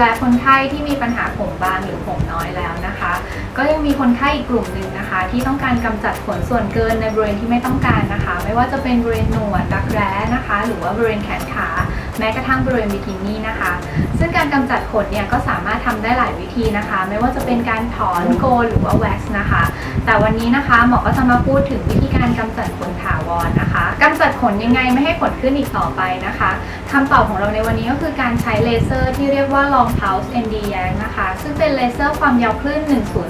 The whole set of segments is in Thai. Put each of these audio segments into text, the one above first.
แลคนไข้ที่มีปัญหาผมบางหรือผมน้อยแล้วนะคะ ก็ยังมีคนไข้อีกกลุ่มหนึ่งนะคะ ที่ต้องการกำจัดขนส่วนเกินในบริเวณที่ไม่ต้องการนะคะ ไม่ว่าจะเป็นบริเวณหนวดรักแร้นะคะ หรือว่าบริเวณแขนขาแม้กระทั่งบริเวณบิกินี่นะคะ ซึ่งการกำจัดขนเนี่ยก็สามารถทำได้หลายวิธีนะคะ ไม่ว่าจะเป็นการถอนโกนหรือว่าแว็กซ์นะคะ แต่วันนี้นะคะหมอก็จะมาพูดถึงวิธีการกำจัดขนถาวรนะคะ กำจัดขนยังไงไม่ให้ขนขึ้นอีกต่อไปนะคะคำตอบของเราในวันนี้ก็คือการใช้เลเซอร์ที่เรียกว่า Long Pulse ND Yank นะคะ ซึ่งเป็นเลเซอร์ความยาวคลื่น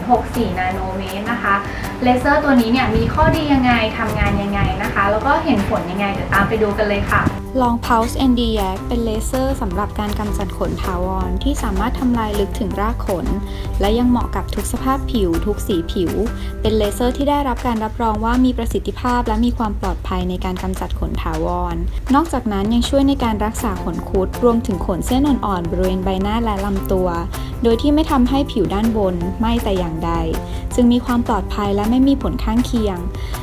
1064 นาโนเมตรนะคะ เลเซอร์ตัวนี้เนี่ยมีข้อดียังไงทำงานยังไงนะคะ แล้วก็เห็นผลยังไง เดี๋ยวตามไปดูกันเลยค่ะ Long Pulse ND Yak เป็นเลเซอร์สำหรับการกำจัดขนถาวรที่สามารถทำลายลึกถึงรากขน และยังเหมาะกับทุกสภาพผิว ทุกสีผิว เป็นเลเซอร์ที่ได้รับการรับรองว่ามีประสิทธิภาพและมีความปลอดภัยในการกำจัดขนถาวร นอกจากนั้นยังช่วยในการรักษาขนคุด รวมถึงขนเส้นอ่อนๆบริเวณใบหน้าและลำตัว โดยที่ไม่ทำให้ผิวด้านบนไหม้แต่อย่างใด จึงมีความปลอดภัยและไม่มีผลข้างเคียง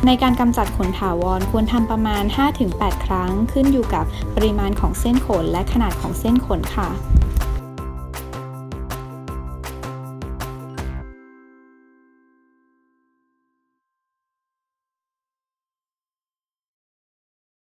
ในการกำจัดขนถาวรควรทำประมาณ 5-8 ครั้ง ขึ้นอยู่กับปริมาณของเส้นขนและขนาดของเส้นขนค่ะ